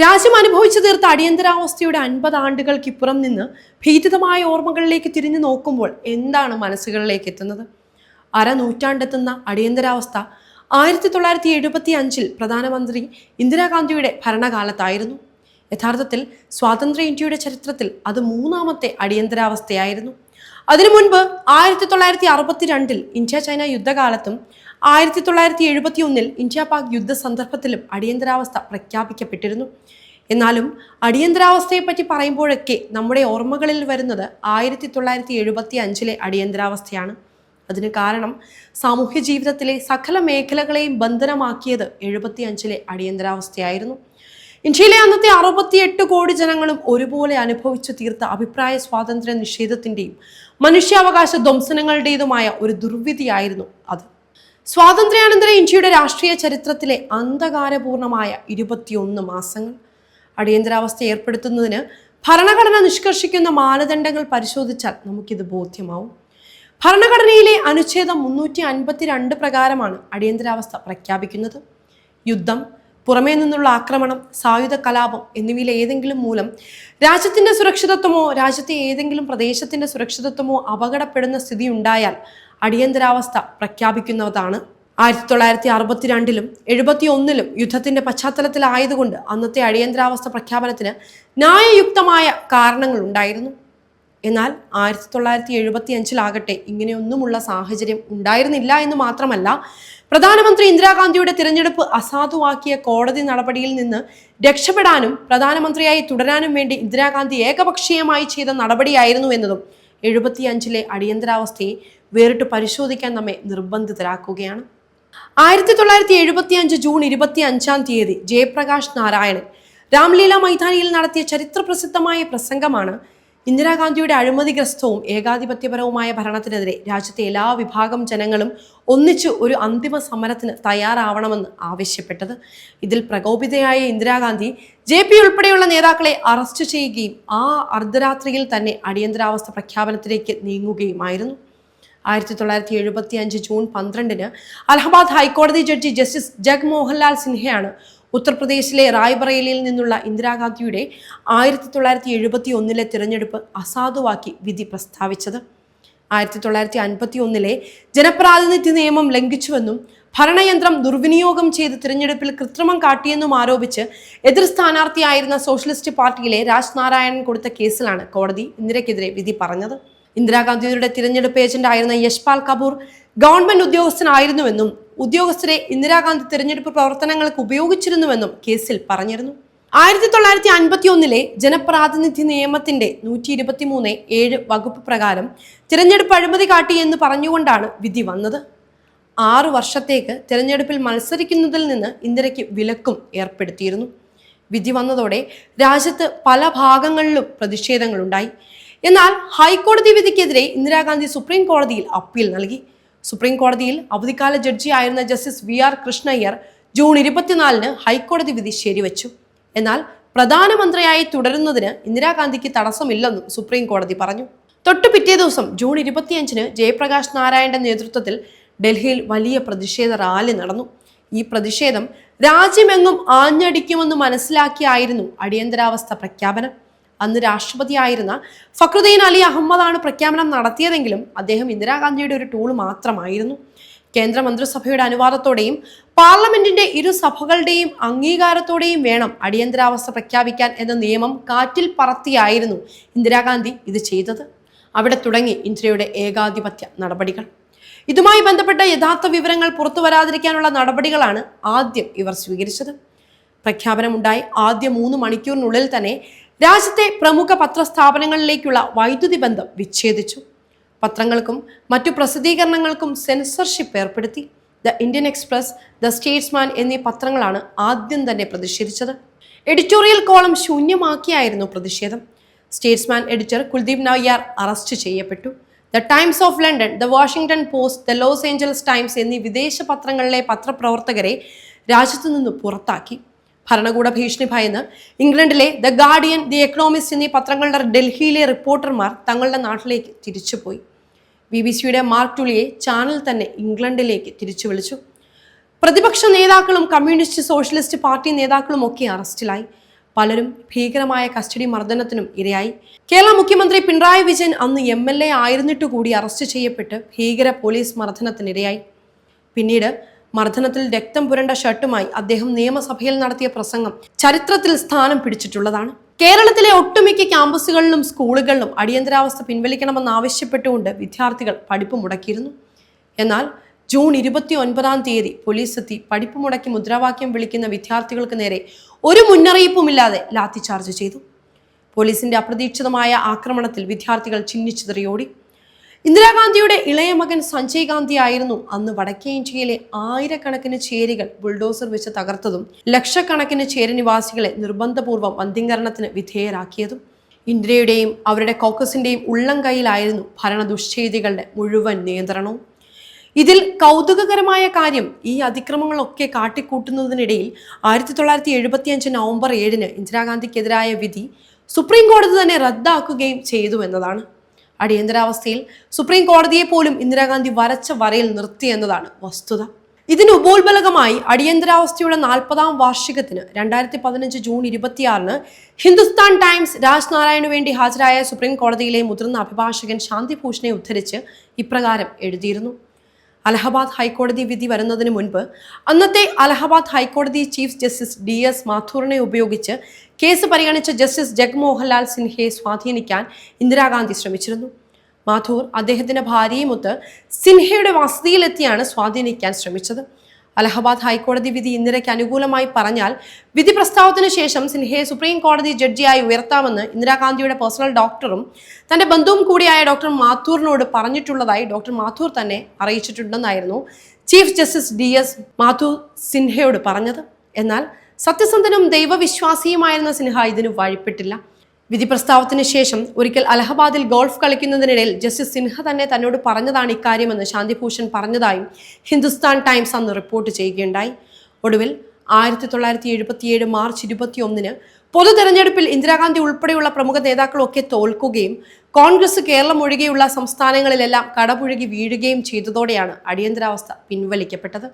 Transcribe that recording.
രാജ്യം അനുഭവിച്ചു തീർത്ത അടിയന്തരാവസ്ഥയുടെ അൻപത് ആണ്ടുകൾക്കിപ്പുറം നിന്ന് ഭീതിതമായ ഓർമ്മകളിലേക്ക് തിരിഞ്ഞു നോക്കുമ്പോൾ എന്താണ് മനസ്സുകളിലേക്ക് എത്തുന്നത്? അര നൂറ്റാണ്ടെത്തുന്ന അടിയന്തരാവസ്ഥ ആയിരത്തി തൊള്ളായിരത്തി എഴുപത്തി അഞ്ചിൽ പ്രധാനമന്ത്രി ഇന്ദിരാഗാന്ധിയുടെ ഭരണകാലത്തായിരുന്നു. യഥാർത്ഥത്തിൽ സ്വാതന്ത്ര്യ ഇന്ത്യയുടെ ചരിത്രത്തിൽ അത് മൂന്നാമത്തെ അടിയന്തരാവസ്ഥയായിരുന്നു. അതിനു മുൻപ് ആയിരത്തി തൊള്ളായിരത്തി അറുപത്തിരണ്ടിൽ ഇന്ത്യ ചൈന യുദ്ധകാലത്തും ആയിരത്തി തൊള്ളായിരത്തി എഴുപത്തി ഒന്നിൽ ഇന്ത്യ പാക് യുദ്ധ സന്ദർഭത്തിലും അടിയന്തരാവസ്ഥ പ്രഖ്യാപിക്കപ്പെട്ടിരുന്നു. എന്നാലും അടിയന്തരാവസ്ഥയെപ്പറ്റി പറയുമ്പോഴൊക്കെ നമ്മുടെ ഓർമ്മകളിൽ വരുന്നത് ആയിരത്തി തൊള്ളായിരത്തി എഴുപത്തി അഞ്ചിലെ അടിയന്തരാവസ്ഥയാണ്. അതിന് കാരണം സാമൂഹ്യ ജീവിതത്തിലെ സകല മേഖലകളെയും ബന്ധനമാക്കിയത് എഴുപത്തി അഞ്ചിലെ അടിയന്തരാവസ്ഥയായിരുന്നു. ഇന്ത്യയിലെ അന്നത്തെ അറുപത്തിയെട്ട് കോടി ജനങ്ങളും ഒരുപോലെ അനുഭവിച്ചു തീർത്ത അഭിപ്രായ സ്വാതന്ത്ര്യ നിഷേധത്തിന്റെയും മനുഷ്യാവകാശ ധ്വംസനങ്ങളുടേതുമായ ഒരു ദുർവിധിയായിരുന്നു അത്. സ്വാതന്ത്ര്യാനന്തര ഇന്ത്യയുടെ രാഷ്ട്രീയ ചരിത്രത്തിലെ അന്ധകാരപൂർണമായ ഇരുപത്തിയൊന്ന് മാസങ്ങൾ അടിയന്തരാവസ്ഥ ഏർപ്പെടുത്തുന്നതിന് ഭരണഘടന നിഷ്കർഷിക്കുന്ന മാനദണ്ഡങ്ങൾ പരിശോധിച്ചാൽ നമുക്കിത് ബോധ്യമാവും. ഭരണഘടനയിലെ അനുച്ഛേദം മുന്നൂറ്റി അൻപത്തിരണ്ട് പ്രകാരമാണ് അടിയന്തരാവസ്ഥ പ്രഖ്യാപിക്കുന്നത്. യുദ്ധം പുറമേ നിന്നുള്ള ആക്രമണം സായുധ കലാപം എന്നിവയിലെ ഏതെങ്കിലും മൂലം രാജ്യത്തിന്റെ സുരക്ഷിതത്വമോ രാജ്യത്തെ ഏതെങ്കിലും പ്രദേശത്തിന്റെ സുരക്ഷിതത്വമോ അപകടപ്പെടുന്ന സ്ഥിതി ഉണ്ടായാൽ അടിയന്തരാവസ്ഥ പ്രഖ്യാപിക്കുന്നതാണ്. ആയിരത്തി തൊള്ളായിരത്തി അറുപത്തിരണ്ടിലും എഴുപത്തി ഒന്നിലും യുദ്ധത്തിന്റെ പശ്ചാത്തലത്തിലായതുകൊണ്ട് അന്നത്തെ അടിയന്തരാവസ്ഥ പ്രഖ്യാപനത്തിന് ന്യായയുക്തമായ കാരണങ്ങൾ ഉണ്ടായിരുന്നു. എന്നാൽ ആയിരത്തി തൊള്ളായിരത്തി എഴുപത്തി അഞ്ചിലാകട്ടെ ഇങ്ങനെയൊന്നുമുള്ള സാഹചര്യം ഉണ്ടായിരുന്നില്ല എന്ന് മാത്രമല്ല പ്രധാനമന്ത്രി ഇന്ദിരാഗാന്ധിയുടെ തിരഞ്ഞെടുപ്പ് അസാധുവാക്കിയ കോടതി നടപടിയിൽ നിന്ന് രക്ഷപ്പെടാനും പ്രധാനമന്ത്രിയായി തുടരാനും വേണ്ടി ഇന്ദിരാഗാന്ധി ഏകപക്ഷീയമായി ചെയ്ത നടപടിയായിരുന്നു എന്നതും എഴുപത്തിയഞ്ചിലെ അടിയന്തരാവസ്ഥയെ വേറിട്ട് പരിശോധിക്കാൻ നമ്മെ നിർബന്ധിതരാക്കുകയാണ്. ആയിരത്തി തൊള്ളായിരത്തി എഴുപത്തി അഞ്ച് ജൂൺ ഇരുപത്തി അഞ്ചാം തീയതി ജയപ്രകാശ് നാരായണൻ രാംലീല മൈതാനിയിൽ നടത്തിയ ചരിത്രപ്രസിദ്ധമായ പ്രസംഗമാണ് ഇന്ദിരാഗാന്ധിയുടെ അഴിമതിഗ്രസ്തവും ഏകാധിപത്യപരവുമായ ഭരണത്തിനെതിരെ രാജ്യത്തെ എല്ലാ വിഭാഗം ജനങ്ങളും ഒന്നിച്ച് ഒരു അന്തിമ സമരത്തിന് തയ്യാറാവണമെന്ന് ആവശ്യപ്പെട്ടത്. ഇതിൽ പ്രകോപിതയായ ഇന്ദിരാഗാന്ധി ജെ പി ഉൾപ്പെടെയുള്ള നേതാക്കളെ അറസ്റ്റ് ചെയ്യുകയും ആ അർദ്ധരാത്രിയിൽ തന്നെ അടിയന്തരാവസ്ഥ പ്രഖ്യാപനത്തിലേക്ക് നീങ്ങുകയുമായിരുന്നു. ആയിരത്തി തൊള്ളായിരത്തി എഴുപത്തി അഞ്ച് ജൂൺ പന്ത്രണ്ടിന് അലഹബാദ് ഹൈക്കോടതി ജഡ്ജി ജസ്റ്റിസ് ജഗ്മോഹൻലാൽ സിൻഹയാണ് ഉത്തർപ്രദേശിലെ റായ്ബറേലിയിൽ നിന്നുള്ള ഇന്ദിരാഗാന്ധിയുടെ ആയിരത്തി തൊള്ളായിരത്തി എഴുപത്തി ഒന്നിലെ തിരഞ്ഞെടുപ്പ് അസാധുവാക്കി വിധി പ്രസ്താവിച്ചത്. ആയിരത്തി തൊള്ളായിരത്തി അൻപത്തി ഒന്നിലെ ജനപ്രാതിനിധ്യ നിയമം ലംഘിച്ചുവെന്നും ഭരണയന്ത്രം ദുർവിനിയോഗം ചെയ്ത് തിരഞ്ഞെടുപ്പിൽ കൃത്രിമം കാട്ടിയെന്നും ആരോപിച്ച് എതിർ സ്ഥാനാർത്ഥിയായിരുന്ന സോഷ്യലിസ്റ്റ് പാർട്ടിയിലെ രാജ് നാരായണൻ കൊടുത്ത കേസിലാണ് കോടതി ഇന്ദിരയ്ക്കെതിരെ വിധി പറഞ്ഞത്. ഇന്ദിരാഗാന്ധിയുടെ തിരഞ്ഞെടുപ്പ് ഏജന്റ് ആയിരുന്ന യശ്പാൽ കപൂർ ഗവൺമെന്റ് ഉദ്യോഗസ്ഥനായിരുന്നുവെന്നും ഉദ്യോഗസ്ഥരെ ഇന്ദിരാഗാന്ധി തിരഞ്ഞെടുപ്പ് പ്രവർത്തനങ്ങൾക്ക് ഉപയോഗിച്ചിരുന്നുവെന്നും കേസിൽ പറഞ്ഞിരുന്നു. ആയിരത്തി തൊള്ളായിരത്തി അൻപത്തി ഒന്നിലെ ജനപ്രാതിനിധ്യ നിയമത്തിന്റെ നൂറ്റി ഇരുപത്തി മൂന്ന് ഏഴ് വകുപ്പ് പ്രകാരം തിരഞ്ഞെടുപ്പ് അഴിമതി കാട്ടി എന്ന് പറഞ്ഞുകൊണ്ടാണ് വിധി വന്നത്. ആറ് വർഷത്തേക്ക് തിരഞ്ഞെടുപ്പിൽ മത്സരിക്കുന്നതിൽ നിന്ന് ഇന്ദിരയ്ക്ക് വിലക്കും ഏർപ്പെടുത്തിയിരുന്നു. വിധി വന്നതോടെ രാജ്യത്ത് പല ഭാഗങ്ങളിലും പ്രതിഷേധങ്ങളുണ്ടായി. എന്നാൽ ഹൈക്കോടതി വിധിക്കെതിരെ ഇന്ദിരാഗാന്ധി സുപ്രീം കോടതിയിൽ അപ്പീൽ നൽകി. സുപ്രീം കോടതിയിൽ അവധിക്കാല ജഡ്ജിയായിരുന്ന justice V R Krishna Iyer June ഇരുപത്തിനാലിന് ഹൈക്കോടതി വിധി ശരിവച്ചു. എന്നാൽ പ്രധാനമന്ത്രിയായി തുടരുന്നതിന് ഇന്ദിരാഗാന്ധിക്ക് തടസ്സമില്ലെന്നും സുപ്രീം കോടതി പറഞ്ഞു. തൊട്ടു പിറ്റേ ദിവസം ജൂൺ ഇരുപത്തിയഞ്ചിന് ജയപ്രകാശ് നാരായണന്റെ നേതൃത്വത്തിൽ ഡൽഹിയിൽ വലിയ പ്രതിഷേധ റാലി നടന്നു. ഈ പ്രതിഷേധം രാജ്യമെങ്ങും ആഞ്ഞടിക്കുമെന്ന് മനസ്സിലാക്കിയായിരുന്നു അടിയന്തരാവസ്ഥ പ്രഖ്യാപനം. അന്ന് രാഷ്ട്രപതിയായിരുന്ന ഫക്രുദ്ദീൻ അലി അഹമ്മദാണ് പ്രഖ്യാപനം നടത്തിയതെങ്കിലും അദ്ദേഹം ഇന്ദിരാഗാന്ധിയുടെ ഒരു ടൂൾ മാത്രമായിരുന്നു. കേന്ദ്ര മന്ത്രിസഭയുടെ അനുവാദത്തോടെയും പാർലമെന്റിന്റെ ഇരു സഭകളുടെയും അംഗീകാരത്തോടെയും വേണം അടിയന്തരാവസ്ഥ പ്രഖ്യാപിക്കാൻ എന്ന നിയമം കാറ്റിൽ പറത്തിയായിരുന്നു ഇന്ദിരാഗാന്ധി ഇത് ചെയ്തത്. അവിടെ തുടങ്ങി ഇന്ത്യയുടെ ഏകാധിപത്യ നടപടികൾ. ഇതുമായി ബന്ധപ്പെട്ട യഥാർത്ഥ വിവരങ്ങൾ പുറത്തു വരാതിരിക്കാനുള്ള നടപടികളാണ് ആദ്യം ഇവർ സ്വീകരിച്ചത്. പ്രഖ്യാപനമുണ്ടായി ആദ്യ മൂന്ന് മണിക്കൂറിനുള്ളിൽ തന്നെ രാജ്യത്തെ പ്രമുഖ പത്രസ്ഥാപനങ്ങളിലേക്കുള്ള വൈദ്യുതി ബന്ധം വിച്ഛേദിച്ചു. പത്രങ്ങൾക്കും മറ്റു പ്രസിദ്ധീകരണങ്ങൾക്കും സെൻസർഷിപ്പ് ഏർപ്പെടുത്തി. The Indian Express the Statesman എന്നീ പത്രങ്ങളാണ് ആദ്യം തന്നെ പ്രതിഷേധിച്ചത്. എഡിറ്റോറിയൽ കോളം ശൂന്യമാക്കിയായിരുന്നു പ്രതിഷേധം. Statesman editor Kuldip Nayar arrest ചെയ്യപ്പെട്ടു. The Times of London the Washington Post the Los Angeles Times എന്നീ വിദേശ പത്രങ്ങളിലെ പത്രപ്രവർത്തകരെ രാജ്യത്തു നിന്ന് പുറത്താക്കി. ഭരണകൂട ഭീഷണി ഭയന്ന് ഇംഗ്ലണ്ടിലെ ദ ഗാർഡിയൻ ദി എക്കണോമിസ്റ്റ് എന്നീ പത്രങ്ങളുടെ ഡൽഹിയിലെ റിപ്പോർട്ടർമാർ തങ്ങളുടെ നാട്ടിലേക്ക് തിരിച്ചുപോയി. ബി ബി സിയുടെ മാർക്ക് ടുളിയെ ചാനൽ തന്നെ ഇംഗ്ലണ്ടിലേക്ക് തിരിച്ചു വിളിച്ചു. പ്രതിപക്ഷ നേതാക്കളും കമ്മ്യൂണിസ്റ്റ് സോഷ്യലിസ്റ്റ് പാർട്ടി നേതാക്കളും ഒക്കെ അറസ്റ്റിലായി. പലരും ഭീകരമായ കസ്റ്റഡി മർദ്ദനത്തിനും ഇരയായി. കേരള മുഖ്യമന്ത്രി പിണറായി വിജയൻ അന്ന് എം എൽ എ ആയിരുന്നിട്ട് കൂടി അറസ്റ്റ് ചെയ്യപ്പെട്ട് ഭീകര പോലീസ് മർദ്ദനത്തിനിരയായി. പിന്നീട് മർദ്ദനത്തിൽ രക്തം പുരണ്ട ഷർട്ടുമായി അദ്ദേഹം നിയമസഭയിൽ നടത്തിയ പ്രസംഗം ചരിത്രത്തിൽ സ്ഥാനം പിടിച്ചിട്ടുള്ളതാണ്. കേരളത്തിലെ ഒട്ടുമിക്ക ക്യാമ്പസുകളിലും സ്കൂളുകളിലും അടിയന്തരാവസ്ഥ പിൻവലിക്കണമെന്ന് ആവശ്യപ്പെട്ടുകൊണ്ട് വിദ്യാർത്ഥികൾ പഠിപ്പ് മുടക്കിയിരുന്നു. എന്നാൽ ജൂൺ ഇരുപത്തി ഒൻപതാം തീയതി പോലീസ് എത്തി പഠിപ്പ് മുടക്കി മുദ്രാവാക്യം വിളിക്കുന്ന വിദ്യാർത്ഥികൾക്ക് നേരെ ഒരു മുന്നറിയിപ്പുമില്ലാതെ ലാത്തിചാർജ് ചെയ്തു. പോലീസിന്റെ അപ്രതീക്ഷിതമായ ആക്രമണത്തിൽ വിദ്യാർത്ഥികൾ ചിന്നിച്ചിതറിയോടി. ഇന്ദിരാഗാന്ധിയുടെ ഇളയ മകൻ സഞ്ജയ് ഗാന്ധി ആയിരുന്നു അന്ന് വടക്കേ ഇന്ത്യയിലെ ആയിരക്കണക്കിന് ചേരികൾ ബുൾഡോസർ വെച്ച് തകർത്തതും ലക്ഷക്കണക്കിന് ചേരനിവാസികളെ നിർബന്ധപൂർവം അന്തിങ്കരണത്തിന് വിധേയരാക്കിയതും ഇന്ദിരയുടെയും അവരുടെ കോക്കസിന്റെയും ഉള്ളം കൈയിലായിരുന്നു ഭരണ ദുഷ്ചെയ്തികളുടെ മുഴുവൻ നിയന്ത്രണവും. ഇതിൽ കൗതുകകരമായ കാര്യം ഈ അതിക്രമങ്ങളൊക്കെ കാട്ടിക്കൂട്ടുന്നതിനിടയിൽ ആയിരത്തി തൊള്ളായിരത്തി എഴുപത്തിയഞ്ച് നവംബർ ഏഴിന് ഇന്ദിരാഗാന്ധിക്കെതിരായ വിധി സുപ്രീം കോടതി തന്നെ റദ്ദാക്കുകയും ചെയ്തു എന്നതാണ്. അടിയന്തരാവസ്ഥയിൽ സുപ്രീം കോടതിയെ പോലും ഇന്ദിരാഗാന്ധി വരച്ച വരയിൽ നിർത്തി എന്നതാണ് വസ്തുത. ഇതിന് ഉപോത്ബലകമായി അടിയന്തരാവസ്ഥയുടെ നാൽപ്പതാം വാർഷികത്തിന് രണ്ടായിരത്തി പതിനഞ്ച് ജൂൺ ഇരുപത്തിയാറിന് ഹിന്ദുസ്ഥാൻ ടൈംസ് രാജ് നാരായണു വേണ്ടി ഹാജരായ സുപ്രീം കോടതിയിലെ മുതിർന്ന അഭിഭാഷകൻ ശാന്തിഭൂഷണെ ഉദ്ധരിച്ച് ഇപ്രകാരം എഴുതിയിരുന്നു. അലഹബാദ് ഹൈക്കോടതി വിധി വരുന്നതിന് മുൻപ് അന്നത്തെ അലഹബാദ് ഹൈക്കോടതി ചീഫ് ജസ്റ്റിസ് ഡി എസ് മാഥൂറിനെ ഉപയോഗിച്ച് കേസ് പരിഗണിച്ച ജസ്റ്റിസ് ജഗ്മോഹൻലാൽ സിൻഹയെ സ്വാധീനിക്കാൻ ഇന്ദിരാഗാന്ധി ശ്രമിച്ചിരുന്നു. മാഥൂർ അദ്ദേഹത്തിന്റെ ഭാര്യയുമൊത്ത് സിൻഹയുടെ വസതിയിലെത്തിയാണ് സ്വാധീനിക്കാൻ ശ്രമിച്ചത്. അലഹബാദ് ഹൈക്കോടതി വിധി ഇന്ദിരയ്ക്ക് അനുകൂലമായി പറഞ്ഞാൽ വിധി പ്രസ്താവത്തിന് ശേഷം സിൻഹയെ സുപ്രീം കോടതി ജഡ്ജിയായി ഉയർത്താമെന്ന് ഇന്ദിരാഗാന്ധിയുടെ പേഴ്സണൽ ഡോക്ടറും തന്റെ ബന്ധുവും കൂടിയായ ഡോക്ടർ മാത്തൂറിനോട് പറഞ്ഞിട്ടുള്ളതായി ഡോക്ടർ മാത്തൂർ തന്നെ അറിയിച്ചിട്ടുണ്ടെന്നായിരുന്നു chief justice D S Mathur സിൻഹയോട് പറഞ്ഞത്. എന്നാൽ സത്യസന്ധനും ദൈവവിശ്വാസിയുമായിരുന്ന സിൻഹ ഇതിന് വഴിപ്പെട്ടില്ല. വിധി പ്രസ്താവത്തിന് ശേഷം ഒരിക്കൽ അലഹബാദിൽ ഗോൾഫ് കളിക്കുന്നതിനിടയിൽ ജസ്റ്റിസ് സിൻഹ തന്നെ തന്നോട് പറഞ്ഞതാണ് ഇക്കാര്യമെന്ന് ശാന്തിഭൂഷൺ പറഞ്ഞതായും ഹിന്ദുസ്ഥാൻ ടൈംസ് അന്ന് റിപ്പോർട്ട് ചെയ്യുകയുണ്ടായി. ഒടുവിൽ ആയിരത്തി തൊള്ളായിരത്തി എഴുപത്തിയേഴ് മാർച്ച് ഇരുപത്തി ഒന്നിന് പൊതു തെരഞ്ഞെടുപ്പിൽ ഇന്ദിരാഗാന്ധി ഉൾപ്പെടെയുള്ള പ്രമുഖ നേതാക്കളൊക്കെ തോൽക്കുകയും കോൺഗ്രസ് കേരളം ഒഴികെയുള്ള സംസ്ഥാനങ്ങളിലെല്ലാം കടപുഴകി വീഴുകയും ചെയ്തതോടെയാണ് അടിയന്തരാവസ്ഥ പിൻവലിക്കപ്പെട്ടത്.